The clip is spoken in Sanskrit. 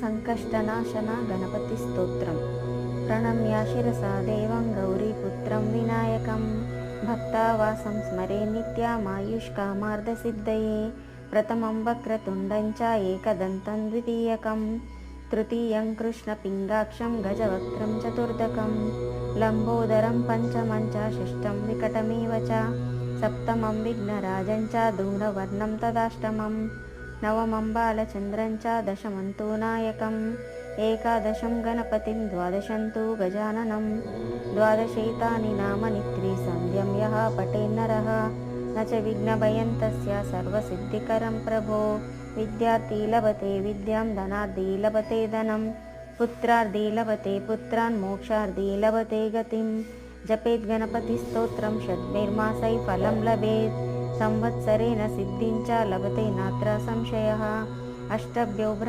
सङ्कष्टनाशना गणपतिस्तोत्रं प्रणम्य शिरसा देवं गौरीपुत्रं विनायकं। भक्तावासं स्मरे नित्यामायुष्कामार्धसिद्धये प्रथमं वक्रतुण्डं च एकदन्तं द्वितीयकं तृतीयं कृष्णपिङ्गाक्षं गजवक्त्रं चतुर्दकं लम्बोदरं पञ्चमं च षष्ठं विकटमेव च। सप्तमं विघ्नराजं च दूढवर्णं तदाष्टमं नवमं बालचन्द्रं च दशमं तु नायकम् एकादशं गणपतिं द्वादशं तु गजाननं। द्वादशैतानि नामनि त्रिसन्ध्यं यः पठेन्नरः न च विघ्नभयं तस्य सर्वसिद्धिकरं प्रभो। विद्यार्थी लभते विद्यां धनार्दी लभते धनं। पुत्रार्दी लभते पुत्रान् मोक्षार्दी लभते गतिं जपेत् गणपतिस्तोत्रं षड्भिर्मासै फलं लभेत् సంవత్సరేణ సిద్ధించ లభతే నాత్ర సంశయ. అష్టభ్యో